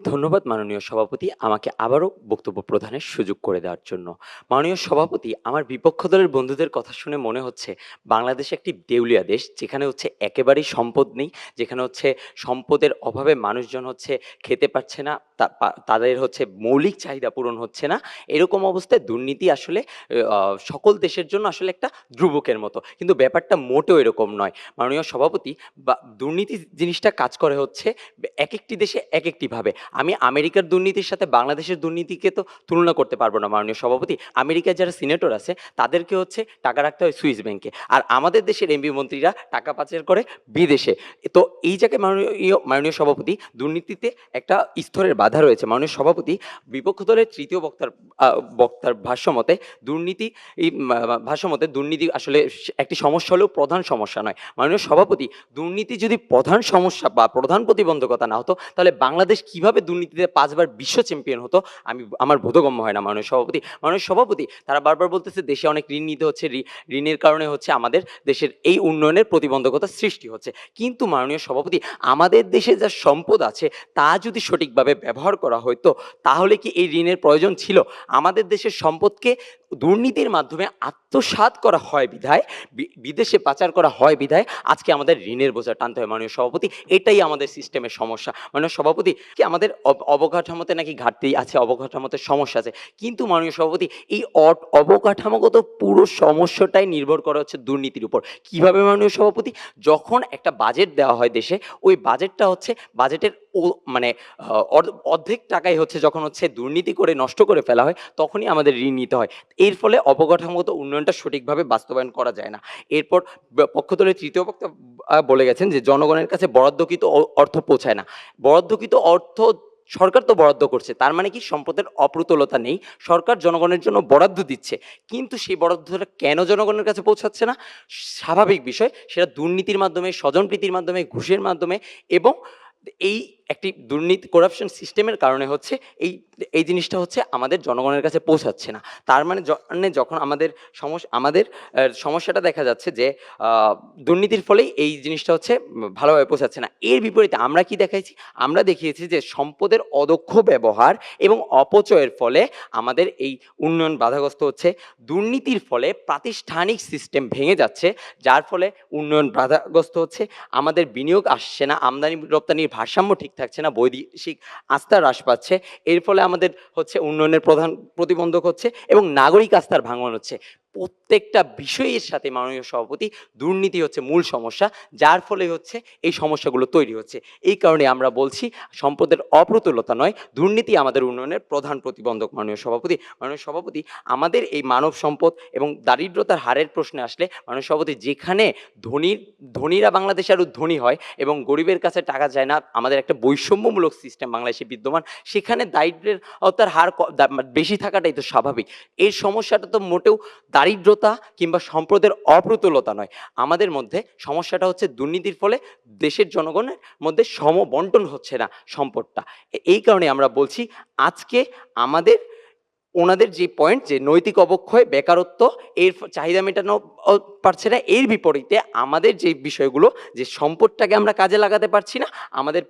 ধন্যবাদ মাননীয় সভাপতি আমাকে আবারও বক্তব্য প্রদানের সুযোগ করে দেওয়ার জন্য। মাননীয় সভাপতি, আমার বিপক্ষ দলের বন্ধুদের কথা শুনে মনে হচ্ছে বাংলাদেশ একটি দেউলিয়া দেশ, যেখানে হচ্ছে একেবারেই সম্পদ নেই, যেখানে হচ্ছে সম্পদের অভাবে মানুষজন হচ্ছে খেতে পারছে না তাদের হচ্ছে মৌলিক চাহিদা পূরণ হচ্ছে না। এরকম অবস্থায় দুর্নীতি আসলে সকল দেশের জন্য আসলে একটা ধ্রুবকের মতো। কিন্তু ব্যাপারটা মোটেও এরকম নয়। মাননীয় সভাপতি, বা, দুর্নীতি জিনিসটা কাজ করে হচ্ছে এক একটি দেশে এক একটি ভাবে আমি আমেরিকার দুর্নীতির সাথে বাংলাদেশের দুর্নীতিকে তো তুলনা করতে পারব না, মাননীয় সভাপতি। আমেরিকার যারা সিনেটর আছে, তাদেরকে হচ্ছে টাকা রাখতে হয় সুইস ব্যাংকে। আর আমাদের দেশের এমপি মন্ত্রীরা টাকা পাচার করে বিদেশে। তো এই জায়গায় মাননীয় মাননীয় সভাপতি, দুর্নীতিতে একটা স্তরের বাধা রয়েছে। মাননীয় সভাপতি, বিপক্ষ দলের তৃতীয় বক্তার বক্তার ভাষ্যমতে দুর্নীতি ভাষ্যমতে দুর্নীতি আসলে একটি সমস্যা হলেও প্রধান সমস্যা নয়। মাননীয় সভাপতি, দুর্নীতি যদি প্রধান সমস্যা বা প্রধান প্রতিবন্ধকতা না হতো, তাহলে বাংলাদেশ কীভাবে দুর্নীতিতে পাঁচবার বিশ্ব চ্যাম্পিয়ন হতো, আমি, আমার বোধগম্য হয় না মাননীয় সভাপতি। মাননীয় সভাপতি, তারা বারবার বলতেছে দেশে অনেক ঋণ নিতে হচ্ছে ঋণের কারণে হচ্ছে আমাদের দেশের এই উন্নয়নের প্রতিবন্ধকতা সৃষ্টি হচ্ছে। কিন্তু মাননীয় সভাপতি, আমাদের দেশে যা সম্পদ আছে, তা যদি সঠিকভাবে ব্যবহার করা হতো তাহলে কি এই ঋণের প্রয়োজন ছিল? আমাদের দেশের সম্পদকে দুর্নীতির মাধ্যমে আত্মসাৎ করা হয় বিধায় বিদেশে পাচার করা হয় বিধায়, আজকে আমাদের ঋণের বোঝা টানতে হয় মাননীয় সভাপতি। এটাই আমাদের সিস্টেমের সমস্যা। মাননীয় সভাপতি, কি আমাদের অবকাঠামোতে নাকি ঘাটতি আছে, অবকাঠামোতে সমস্যা আছে? কিন্তু মাননীয় সভাপতি, এই অবকাঠামোগত পুরো সমস্যাটাই নির্ভর করা হচ্ছে দুর্নীতির উপর। কীভাবে মাননীয় সভাপতি? যখন একটা বাজেট দেওয়া হয় দেশে, ওই বাজেটটা হচ্ছে বাজেটের ও মানে অর্ধ- অর্ধেক টাকাই হচ্ছে যখন হচ্ছে দুর্নীতি করে নষ্ট করে ফেলা হয়, তখনই আমাদের ঋণ নিতে হয়। এর ফলে অবকাঠামোগত উন্নয়নটা সঠিকভাবে বাস্তবায়ন করা যায় না। এরপর পক্ষদলের তৃতীয় আহ, বলে গেছেন যে জনগণের কাছে বরাদ্দকৃত অর্থ পৌঁছায় না। বরাদ্দকৃত অর্থ সরকার তো বরাদ্দ করছে তার মানে কি সম্পদের অপ্রতুলতা নেই সরকার জনগণের জন্য বরাদ্দ দিচ্ছে। কিন্তু সেই বরাদ্দটা কেন জনগণের কাছে পৌঁছাচ্ছে না? স্বাভাবিক বিষয় সেটা দুর্নীতির মাধ্যমে স্বজনপ্রীতির মাধ্যমে ঘুষের মাধ্যমে এবং এই একটি দুর্নীতি করাপশন সিস্টেমের কারণে হচ্ছে এই এই জিনিসটা হচ্ছে আমাদের জনগণের কাছে পৌঁছাচ্ছে না। তার মানে মানে যখন আমাদের সমস্যা আমাদের সমস্যাটা দেখা যাচ্ছে যে দুর্নীতির ফলেই এই জিনিসটা হচ্ছে ভালোভাবে পৌঁছাচ্ছে না। এর বিপরীতে আমরা কি দেখাইছি? আমরা দেখিয়েছি যে সম্পদের অদক্ষ ব্যবহার এবং অপচয়ের ফলে আমাদের এই উন্নয়ন বাধাগ্রস্ত হচ্ছে। দুর্নীতির ফলে প্রাতিষ্ঠানিক সিস্টেম ভেঙে যাচ্ছে, যার ফলে উন্নয়ন বাধাগ্রস্ত হচ্ছে। আমাদের বিনিয়োগ আসছে না আমদানি রপ্তানির ভারসাম্য ঠিক থাকছে না, বৈদেশিক আস্থা হ্রাস পাচ্ছে। এর ফলে আমাদের হচ্ছে উন্নয়নের প্রধান প্রতিবন্ধক হচ্ছে এবং নাগরিক আস্থার ভাঙন হচ্ছে। প্রত্যেকটা বিষয়ের সাথে মাননীয় সভাপতি দুর্নীতি হচ্ছে মূল সমস্যা, যার ফলে হচ্ছে এই সমস্যাগুলো তৈরি হচ্ছে। এই কারণে আমরা বলছি, সম্পদের অপ্রতুলতা নয়, দুর্নীতি আমাদের উন্নয়নের প্রধান প্রতিবন্ধক মাননীয় সভাপতি। মাননীয় সভাপতি, আমাদের এই মানব সম্পদ এবং দারিদ্রতার হারের প্রশ্নে আসলে মাননীয় সভাপতি, যেখানে ধনীর, ধনীরা বাংলাদেশে আরও ধনী হয় এবং গরিবের কাছে টাকা যায় না, আমাদের একটা বৈষম্যমূলক সিস্টেম বাংলাদেশে বিদ্যমান, সেখানে দারিদ্রের তার হার বেশি থাকাটাই তো স্বাভাবিক। এই সমস্যাটা তো মোটেও দারিদ্রতা কিংবা সম্পদের অপ্রতুলতা নয়। আমাদের মধ্যে সমস্যাটা হচ্ছে দুর্নীতির ফলে দেশের জনগণের মধ্যে সমবন্টন হচ্ছে না সম্পদটা। এই কারণে আমরা বলছি আজকে আমাদের ওনাদের যে পয়েন্ট যে নৈতিক অবক্ষয়, বেকারত্ব, এর চাহিদা মেটানো পারছে না, এর বিপরীতে আমাদের যে বিষয়গুলো, যে সম্পদটাকে আমরা কাজে লাগাতে পারছি না, আমাদের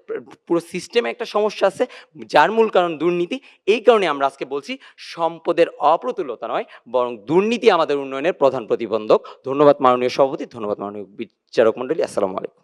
পুরো সিস্টেমে একটা সমস্যা আছে, যার মূল কারণ দুর্নীতি, এই কারণে আমরা আজকে বলছি সম্পদের অপ্রতুলতা নয়, বরং দুর্নীতি আমাদের উন্নয়নের প্রধান প্রতিবন্ধক। ধন্যবাদ মাননীয় সভাপতি, ধন্যবাদ মাননীয় বিচারক মন্ডলী আসসালামু আলাইকুম।